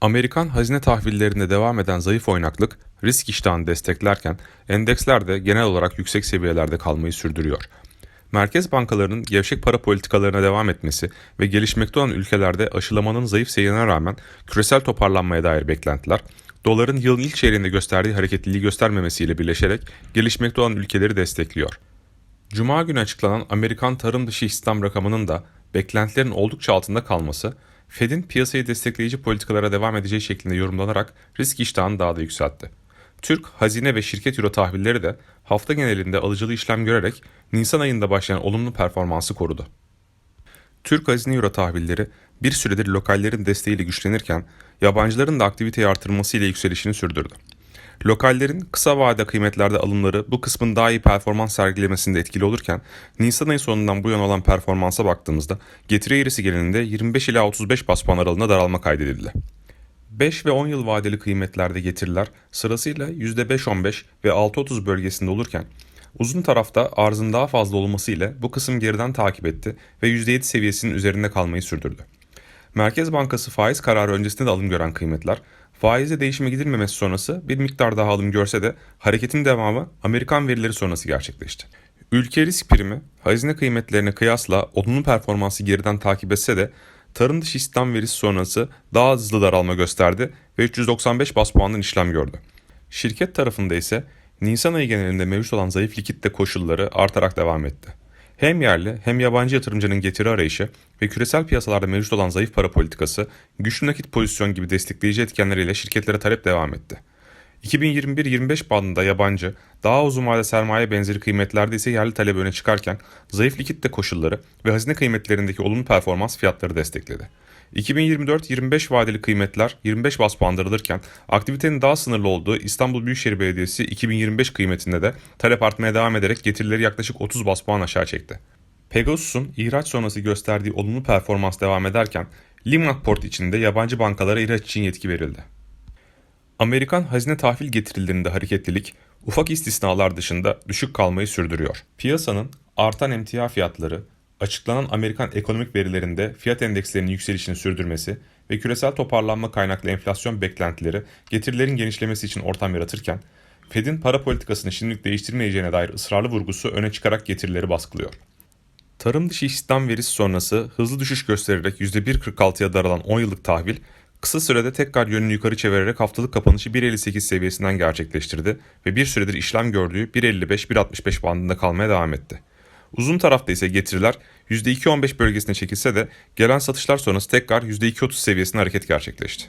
Amerikan hazine tahvillerinde devam eden zayıf oynaklık risk iştahını desteklerken endeksler de genel olarak yüksek seviyelerde kalmayı sürdürüyor. Merkez bankalarının gevşek para politikalarına devam etmesi ve gelişmekte olan ülkelerde aşılamanın zayıf seyrine rağmen küresel toparlanmaya dair beklentiler, doların yılın ilk çeyreğinde gösterdiği hareketliliği göstermemesiyle birleşerek gelişmekte olan ülkeleri destekliyor. Cuma günü açıklanan Amerikan tarım dışı istihdam rakamının da beklentilerin oldukça altında kalması, Fed'in piyasayı destekleyici politikalara devam edeceği şeklinde yorumlanarak risk iştahını daha da yükseltti. Türk, hazine ve şirket euro tahvilleri de hafta genelinde alıcılı işlem görerek Nisan ayında başlayan olumlu performansı korudu. Türk hazine euro tahvilleri bir süredir lokallerin desteğiyle güçlenirken yabancıların da aktiviteyi artırmasıyla yükselişini sürdürdü. Lokallerin kısa vade kıymetlerde alımları bu kısmın daha iyi performans sergilemesinde etkili olurken Nisan ayı sonundan bu yana olan performansa baktığımızda getiri eğrisi genelinde 25 ila 35 bas puan aralığında daralma kaydedildi. 5 ve 10 yıl vadeli kıymetlerde getiriler sırasıyla %5-15 ve 6-30 bölgesinde olurken uzun tarafta arzın daha fazla olması ile bu kısım geriden takip etti ve %7 seviyesinin üzerinde kalmayı sürdürdü. Merkez Bankası faiz kararı öncesinde de alım gören kıymetler, faizde değişime gidilmemesi sonrası bir miktar daha alım görse de hareketin devamı Amerikan verileri sonrası gerçekleşti. Ülke risk primi, hazine kıymetlerine kıyasla olumlu performansı geriden takip etse de tarım dışı istihdam verisi sonrası daha hızlı daralma gösterdi ve 395 bas puandan işlem gördü. Şirket tarafında ise Nisan ayı genelinde mevcut olan zayıf likitte koşulları artarak devam etti. Hem yerli hem yabancı yatırımcının getiri arayışı ve küresel piyasalarda mevcut olan zayıf para politikası, güçlü nakit pozisyon gibi destekleyici etkenleriyle şirketlere talep devam etti. 2021-25 bandında yabancı, daha uzun vade sermaye benzeri kıymetlerde ise yerli talep öne çıkarken zayıf likitte koşulları ve hazine kıymetlerindeki olumlu performans fiyatları destekledi. 2024-25 vadeli kıymetler 25 bas puandırılırken aktivitenin daha sınırlı olduğu İstanbul Büyükşehir Belediyesi 2025 kıymetinde de talep artmaya devam ederek getirileri yaklaşık 30 bas puan aşağı çekti. Pegasus'un ihraç sonrası gösterdiği olumlu performans devam ederken Limak Port içinde yabancı bankalara ihraç için yetki verildi. Amerikan hazine tahvil getirilerinde hareketlilik ufak istisnalar dışında düşük kalmayı sürdürüyor. Piyasanın artan emtia fiyatları, açıklanan Amerikan ekonomik verilerinde fiyat endekslerinin yükselişini sürdürmesi ve küresel toparlanma kaynaklı enflasyon beklentileri getirilerin genişlemesi için ortam yaratırken, Fed'in para politikasını şimdilik değiştirmeyeceğine dair ısrarlı vurgusu öne çıkarak getirileri baskılıyor. Tarım dışı istihdam verisi sonrası hızlı düşüş göstererek %1.46'ya daralan 10 yıllık tahvil, kısa sürede tekrar yönünü yukarı çevirerek haftalık kapanışı 1.58 seviyesinden gerçekleştirdi ve bir süredir işlem gördüğü 1.55-1.65 bandında kalmaya devam etti. Uzun tarafta ise getiriler %2.15 bölgesine çekilse de gelen satışlar sonrası tekrar %2.30 seviyesinde hareket gerçekleşti.